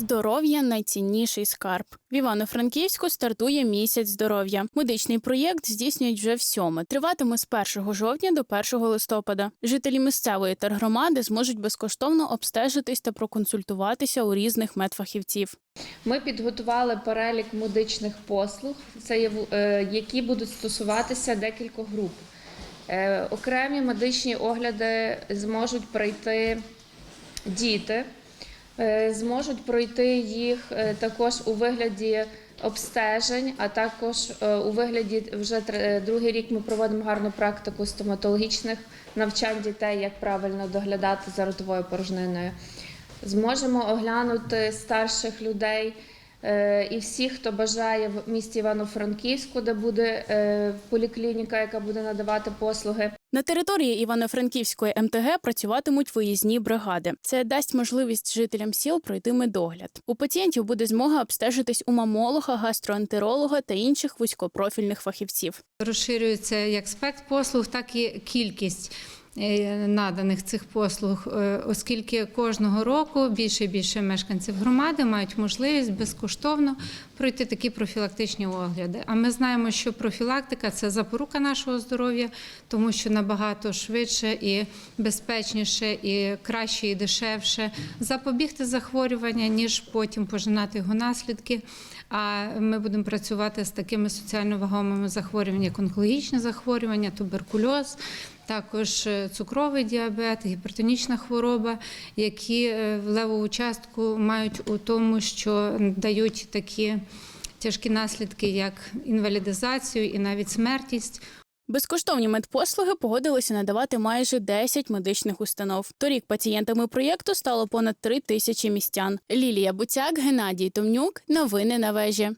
Здоров'я найцінніший скарб. В Івано-Франківську стартує місяць здоров'я. Медичний проєкт здійснюють вже всьоме. Триватиме з 1 жовтня до 1 листопада. Жителі місцевої тергромади зможуть безкоштовно обстежитись та проконсультуватися у різних медфахівців. Ми підготували перелік медичних послуг, це є, е, які будуть стосуватися декількох груп. Е, Окремі медичні огляди зможуть пройти діти, зможуть пройти їх е, також у вигляді обстежень, а також е, у вигляді вже другий рік ми проводимо гарну практику стоматологічних навчань дітей, як правильно доглядати за ротовою порожниною. Зможемо оглянути старших людей е, і всіх, хто бажає в місті Івано-Франківську, де буде е, поліклініка, яка буде надавати послуги. На території Івано-Франківської МТГ працюватимуть виїзні бригади. Це дасть можливість жителям сіл пройти медогляд. У пацієнтів буде змога обстежитись у мамолога, гастроентеролога та інших вузькопрофільних фахівців. Розширюється як спект послуг, так і кількість наданих цих послуг, е, оскільки кожного року більше і більше мешканців громади мають можливість безкоштовно пройти такі профілактичні огляди. А ми знаємо, що профілактика це запорука нашого здоров'я, тому що набагато швидше і безпечніше, і краще, і дешевше запобігти захворювання, ніж потім пожинати його наслідки. А ми будемо працювати з такими соціально вагомими захворюваннями, як онкологічне захворювання, туберкульоз, також е, цукровий діабет, гіпертонічна хвороба, які е, в левову частку мають у тому, що дають такі тяжкі наслідки, як інвалідизацію і навіть смертність. Безкоштовні медпослуги погодилися надавати майже 10 медичних установ. Торік пацієнтами проєкту стало понад 3 тисячі містян. Лілія Буцяк, Геннадій Томнюк. Новини на вежі.